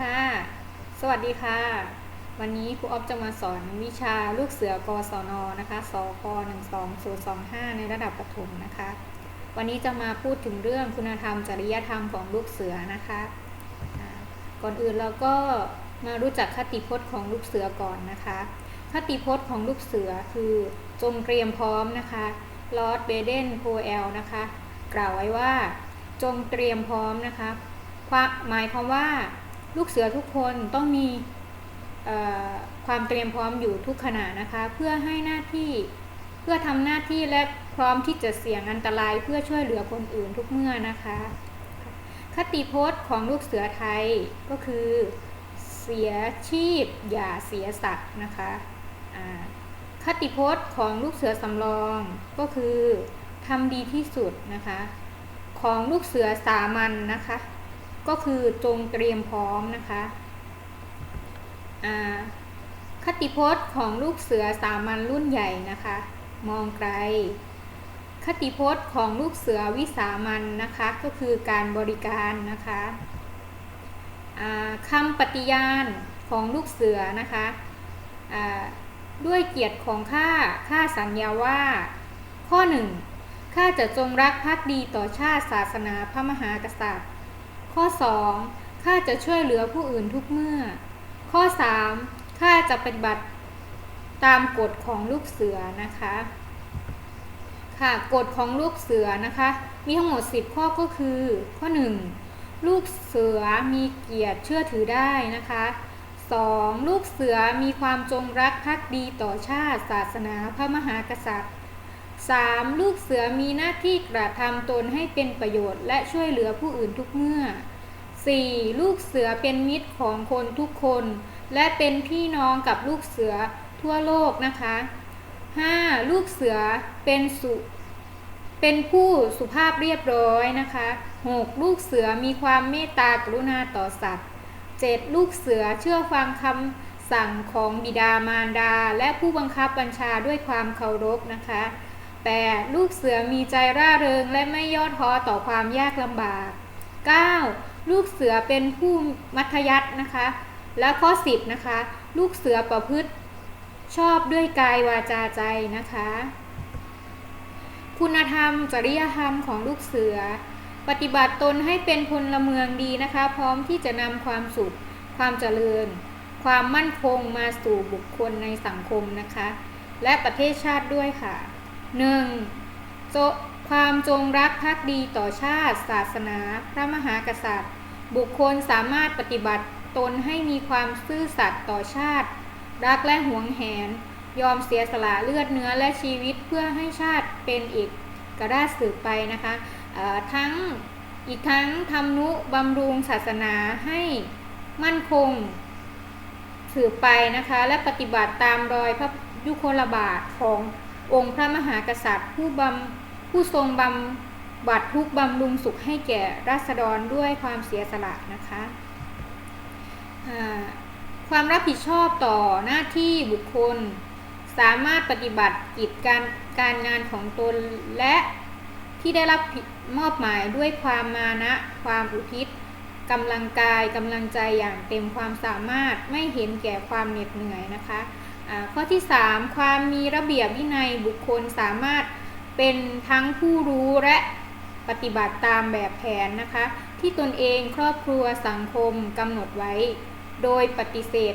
ค่ะ สวัสดีค่ะ วันนี้ครูออฟจะมาสอนวิชาลูกเสือกศนนะคะสก12025 ในระดับประถมนะคะ วันนี้จะมาพูดถึงเรื่องคุณธรรมจริยธรรมของลูกเสือนะคะ ก่อนอื่นเราก็มารู้จักคติพจน์ของลูกเสือก่อนนะคะ คติพจน์ของลูกเสือคือจงเตรียมพร้อมนะคะ ลอร์ดเบเดนโพเอลนะคะ กล่าวไว้ว่าจงเตรียมพร้อมนะคะหมายความว่า ลูกเสือทุกคนต้องมีความเตรียมพร้อมอยู่ทุกขณะนะคะ เพื่อให้หน้าที่เพื่อทำหน้าที่และพร้อมที่จะเสี่ยงอันตรายเพื่อช่วยเหลือคนอื่นทุกเมื่อนะคะ คติพจน์ของลูกเสือไทยก็คือ เสียชีพอย่าเสียสัตว์นะคะคติพจน์ของลูกเสือสำรองก็คือทำดีที่สุดนะคะ ของลูกเสือสามัญนนะคะ ก็คือจงเตรียมพร้อมนะคะคติพจน์ของลูกเสือสามัญรุ่นใหญ่นะคะ มองไกล คติพจน์ของลูกเสือวิสามันนะคะ ก็คือการบริการนะคะคำปฏิญาณของลูกเสือนะคะด้วยเกียรติของข้าข้าสัญญาว่า ข้อหนึ่งข้าจะจงรักภักดีต่อชาติศาสนาพระมหากษัตริย์ ข้อ 2. ข้าจะช่วยเหลือผู้อื่นทุกเมื่อ ข้อ 3. ข้าจะปฏิบัติตามกฎของลูกเสือนะคะ ค่ะกฎของลูกเสือนะคะ มีทั้งหมด 10 ข้อก็คือ ข้อ 1. ลูกเสือมีเกียรติเชื่อถือได้นะคะ 2. ลูกเสือมีความจงรักภักดีต่อชาติ ศาสนาพระมหากษัตริย์ 3. ลูกเสือมีหน้าที่กระทำตนให้เป็นประโยชน์ และช่วยเหลือผู้อื่นทุกเมื่อ 4. ลูกเสือเป็นมิตรของคนทุกคน และเป็นพี่น้องกับลูกเสือทั่วโลกนะคะ 5. ลูกเสือเป็นสุเป็นผู้สุภาพเรียบร้อยนะคะ 6. ลูกเสือมีความเมตตากรุณาต่อสัตว์ 7. ลูกเสือเชื่อฟังคำสั่งของบิดามารดา และผู้บังคับบัญชาด้วยความเคารพนะคะ 8. ลูกเสือมีใจร่าเริงและไม่ย่อท้อต่อความยากลำบาก 9. ลูกเสือเป็นผู้มัธยัตินะคะ และข้อ 10 นะคะ ลูกเสือประพฤติชอบด้วยกายวาจาใจนะคะ คุณธรรมจริยธรรมของลูกเสือ ปฏิบัติตนให้เป็นพลเมืองดีนะคะ พร้อมที่จะนำความสุข ความเจริญ ความมั่นคงมาสู่บุคคลในสังคมนะคะ และประเทศชาติด้วยค่ะ 1. โจความจงรักภักดีต่อชาติ ศาสนา พระมหากษัตริย์ บุคคลสามารถปฏิบัติตนให้มีความซื่อสัตย์ต่อชาติ รักและหวงแหน ยอมเสียสละเลือดเนื้อและชีวิตเพื่อให้ชาติเป็นอีกกระด้าสืบไปนะคะทั้งอีกทั้งทำนุบำรุงศาสนาให้มั่นคงสืบไปนะคะ และปฏิบัติตามรอยพระยุคลบาทของ องค์พระมหากษัตริย์ ผู้บำผู้ทรงบำบัดทุกบำรุงสุขให้แก่ราษฎรด้วยความเสียสละนะคะความรับผิดชอบต่อหน้าที่บุคคล สามารถปฏิบัติกิจการการงานของตนและที่ได้รับมอบหมายด้วยความมานะ ความอุทิศกำลังกายกำลังใจอย่างเต็มความสามารถไม่เห็นแก่ความเหน็ดเหนื่อยนะคะ ข้อที่ 3 ความมีระเบียบวินัยบุคคลสามารถเป็นทั้งผู้รู้และปฏิบัติตามแบบแผนนะคะ ที่ตนเองครอบครัวสังคมกำหนดไว้ โดยปฏิเสธ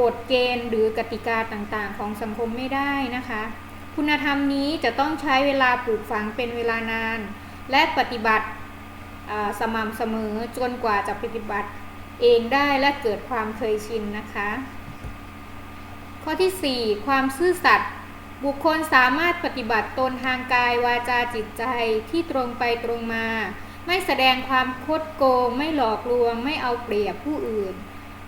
กฎเกณฑ์หรือกติกาต่างๆ ของสังคมไม่ได้นะคะ คุณธรรมนี้จะต้องใช้เวลาปลูกฝังเป็นเวลานาน และปฏิบัติสม่ำเสมอจนกว่าจะปฏิบัติเองได้และเกิดความเคยชินนะคะ ข้อที่ 4 ความซื่อสัตย์บุคคลสามารถปฏิบัติตนทางกายวาจาจิตใจที่ตรงไปตรงมา ไม่แสดงความคดโกง ไม่หลอกลวง ไม่เอาเปรียบผู้อื่น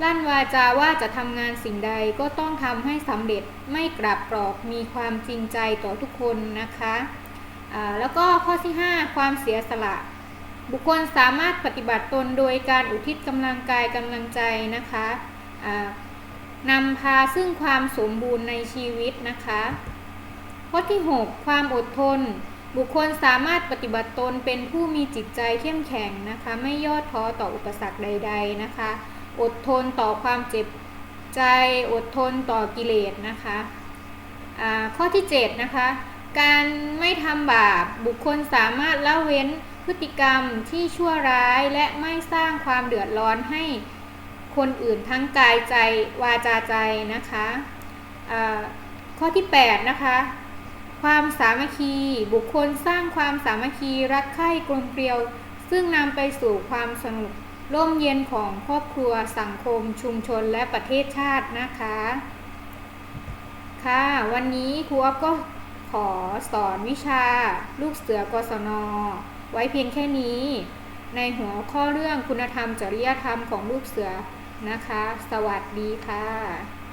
ลั่นวาจาว่าจะทำงานสิ่งใดก็ต้องทำให้สำเร็จไม่กลับกรอกมีความจริงใจต่อทุกคนนะคะแล้วก็ข้อที่ 5 ความเสียสละ บุคคลสามารถปฏิบัติตนโดยการอุทิศกำลังกายกำลังใจนะคะ นำพาซึ่งความสมบูรณ์ในชีวิตนะคะข้อที่ 6 ความอดทน บุคคลสามารถปฏิบัติตนเป็นผู้มีจิตใจเข้มแข็งนะคะ ไม่ย่อท้อต่ออุปสรรคใด ๆนะคะ อดทนต่อความเจ็บใจอดทนต่อกิเลสนะคะข้อที่ 7 นะคะ การไม่ทำบาปบุคคลสามารถละเว้นพฤติกรรมที่ชั่วร้ายและไม่สร้างความเดือดร้อนให้ คนอื่นทั้งกายใจวาจาใจนะคะข้อที่ 8 นะคะ ความสามัคคีบุคคลสร้างความสามัคคีรักใคร่กลมเกลียว ซึ่งนำไปสู่ความสงบร่มเย็นของครอบครัวสังคมชุมชนและประเทศชาตินะคะ ค่ะ วันนี้ครูอ๊อฟก็ขอสอนวิชา ลูกเสือกศน ไว้เพียงแค่นี้ ในหัวข้อเรื่องคุณธรรมจริยธรรมของลูกเสือ นะคะ สวัสดีค่ะ